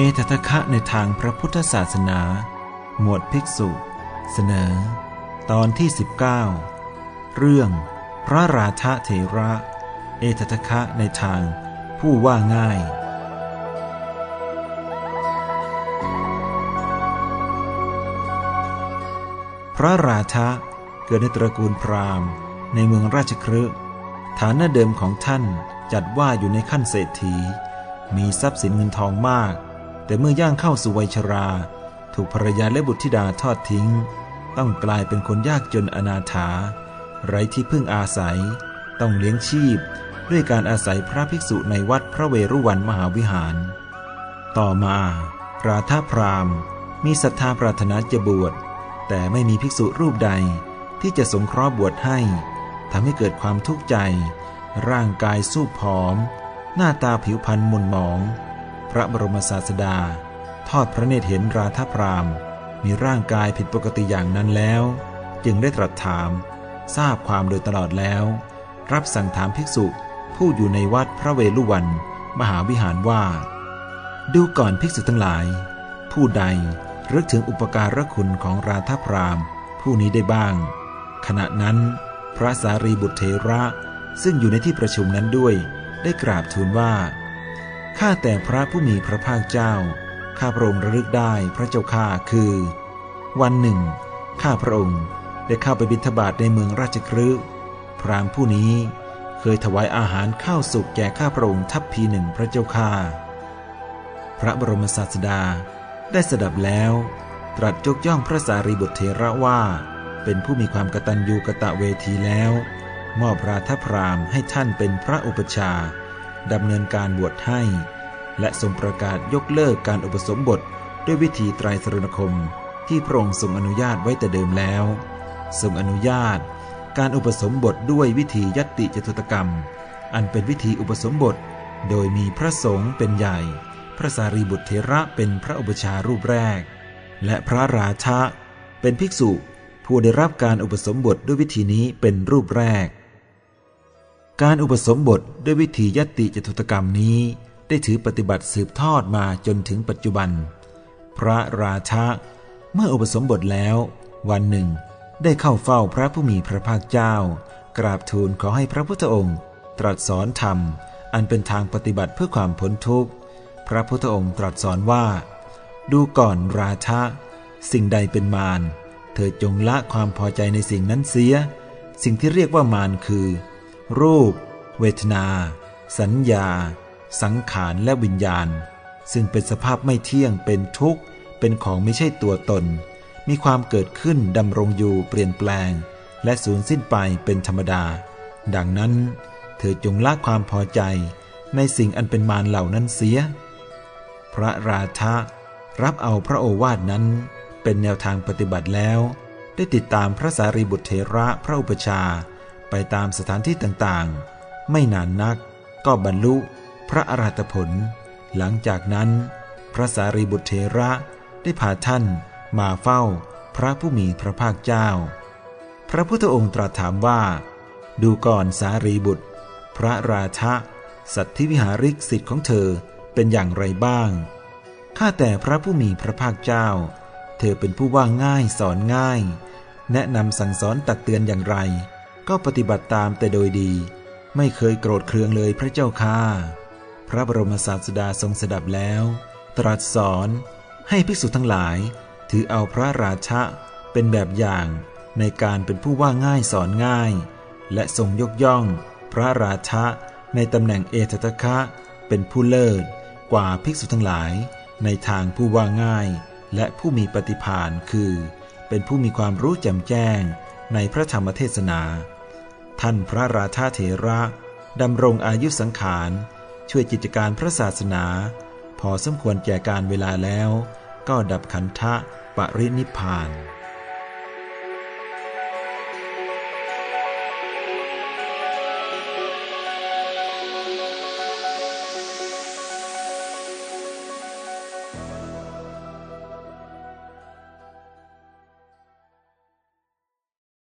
เอตทะคะในทางพระพุทธศาสนา หมวดภิกษุ เสนอ ตอนที่ 19 เรื่อง พระราธะเถระ เอตทะคะในทางผู้ว่าง่าย พระราธะเกิดในตระกูลพราหมณ์ ในเมืองราชครึฐานะเดิมของท่านจัดว่าอยู่ในขั้นเศรษฐี มีทรัพย์สินเงินทองมาก แต่เมื่อย่างเข้าสู่วัยชรา ถูกภรรยาและบุตรธิดาทอดทิ้ง ต้องกลายเป็นคนยากจนอนาถา ไร้ที่พึ่งอาศัย ต้องเลี้ยงชีพ ด้วยการอาศัยพระภิกษุในวัดพระเวรุวันมหาวิหาร ต่อมาราธาพรามมีศรัทธาปรารถนาจะบวช แต่ไม่มีภิกษุรูปใดที่จะสงเคราะห์บวชให้ทำให้เกิดความทุกข์ใจ ร่างกายสู้ผอม หน้าตาผิวพรรณมุนหมอง พระบรมศาสดา ทอดพระเนตรเห็นราธพรามมีร่างกายผิดปกติอย่างนั้นแล้ว จึงได้ตรัสถาม ทราบความโดยตลอดแล้ว รับสั่งถามภิกษุผู้อยู่ในวัดพระเวลุวัน มหาวิหารว่า ดูก่อนภิกษุทั้งหลาย ผู้ใดรึกถึงอุปการะคุณของราธพรามผู้นี้ได้บ้าง ขณะนั้น พระสารีบุตรเทระซึ่งอยู่ในที่ประชุมนั้นด้วย ได้กราบทูลว่า ข้าแต่พระผู้มีพระภาคเจ้า ข้าพระองค์ระลึกได้พระเจ้าข้าคือ วันหนึ่ง ข้าพระองค์ได้เข้าไปบิณฑบาตในเมืองราชครืพรามผู้นี้เคยถวายอาหารข้าวสุกแก่ข้าพระองค์ทัพพีหนึ่งพระเจ้าข้าพระบรมศาสดาได้สดับแล้ว ตรัสยกย่องพระสารีบุตรเทระว่า เป็นผู้มีความกตัญญูกะตะเวทีแล้ว มอบราธพรามให้ท่านเป็นพระอุปชา ดำเนินการบวชให้ และทรงประกาศยกเลิกการอุปสมบทด้วยวิธีไตรสรณคมที่พระองค์ทรงอนุญาตไว้แต่เดิมแล้ว ทรงอนุญาต การอุปสมบทด้วยวิธียติจตุตกรรม อันเป็นวิธีอุปสมบท โดยมีพระสงฆ์เป็นใหญ่ พระสารีบุตรเทระเป็นพระอุปชารูปแรก และพระราชะเป็นภิกษุผู้ได้รับการอุปสมบทด้วยวิธีนี้เป็นรูปแรก การอุปสมบทด้วยวิธียติจตุตกรรมนี้ ได้ถือปฏิบัติสืบทอดมาจนถึงปัจจุบัน พระราชะเมื่ออุปสมบทแล้ว วันหนึ่ง ได้เข้าเฝ้าพระผู้มีพระภาคเจ้า กราบทูลขอให้พระพุทธองค์ ตรัสสอนธรรม อันเป็นทางปฏิบัติเพื่อความพ้นทุกข์ พระพุทธองค์ตรัสสอนว่า ดูก่อนราชะสิ่งใดเป็นมาร เธอจงละความพอใจในสิ่งนั้นเสีย สิ่งที่เรียกว่ามารคือ รูป เวทนา สัญญา สังขารและวิญญาณ ซึ่งเป็นสภาพไม่เที่ยงเป็นทุกข์ เป็นของไม่ใช่ตัวตน มีความเกิดขึ้นดำรงอยู่เปลี่ยนแปลง และสูญสิ้นไปเป็นธรรมดา ดังนั้น เธอจงละความพอใจในสิ่งอันเป็นมารเหล่านั้นเสีย พระราชะรับเอาพระโอวาทนั้นเป็นแนวทางปฏิบัติแล้ว ได้ติดตามพระสารีบุตรเถระพระอุปชา ไปตามสถานที่ต่างๆ ไม่นานนักก็บรรลุพระอรหัตผล หลังจากนั้น พระสารีบุตรเถระได้พาท่านมาเฝ้าพระผู้มีพระภาคเจ้า พระพุทธองค์ตรัสถามว่า ดูก่อนสารีบุตร พระราชะสัตธิวิหาริกสิทธิ์ของเธอเป็นอย่างไรบ้าง ข้าแต่พระผู้มีพระภาคเจ้า เธอเป็นผู้ว่าง่ายสอนง่าย แนะนำสั่งสอนตักเตือนอย่างไร ก็ปฏิบัติตามแต่โดยดี ไม่เคยโกรธเคืองเลยพระเจ้าค่าพระบรมศาสดาทรงสดับแล้ว ตรัสสอนให้ภิกษุทั้งหลาย ถือเอาพระราชะเป็นแบบอย่างในการเป็นผู้ว่าง่ายสอนง่าย และทรงยกย่อง พระราชะในตำแหน่งเอตตะคะเป็นผู้เลิศกว่าภิกษุทั้งหลาย ในทางผู้ว่าง่าย และผู้มีปฏิภาณคือ เป็นผู้มีความรู้แจ่มแจ้งในพระธรรมเทศนา ท่านพระราชาเถระดำรงอายุสังขาร ช่วยกิจการพระศาสนา พอสมควรแก่การเวลาแล้ว ก็ดับขันธะปรินิพาน